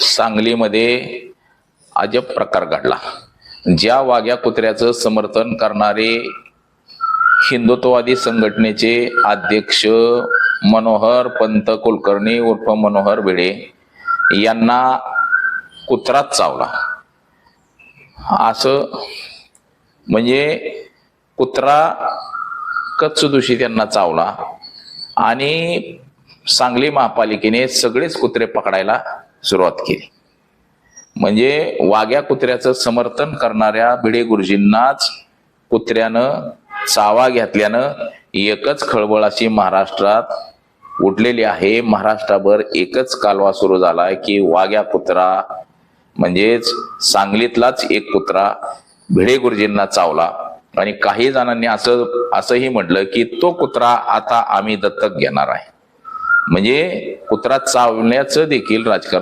सांगलीमध्ये अजब प्रकार घडला. ज्या वाघ्या कुत्र्याचं समर्थन करणारे हिंदुत्ववादी संघटनेचे अध्यक्ष मनोहर पंत कुलकर्णी उर्फ मनोहर भिडे यांना कुत्राच चावला. असं म्हणजे कुत्रा कच्च दुषी त्यांना चावला. आणि सांगली महापालिकेने सगळेच कुत्रे पकडायला सुरुवात केली. म्हणजे वाघ्या कुत्र्याचं समर्थन करणाऱ्या भिडे गुरुजींनाच कुत्र्यानं चावा घेतल्यानं एकच खळबळ अशी महाराष्ट्रात उठलेली आहे. महाराष्ट्राभर एकच कालवा सुरू झालाय की वाघ्या कुत्रा म्हणजेच सांगलीतलाच एक कुत्रा भिडे गुरुजींना चावला. आणि काही जणांनी असं असंही म्हटलं की तो कुत्रा आता आम्ही दत्तक घेणार आहे. म्हणजे कुत्रा चावण्याचं देखील राजकारण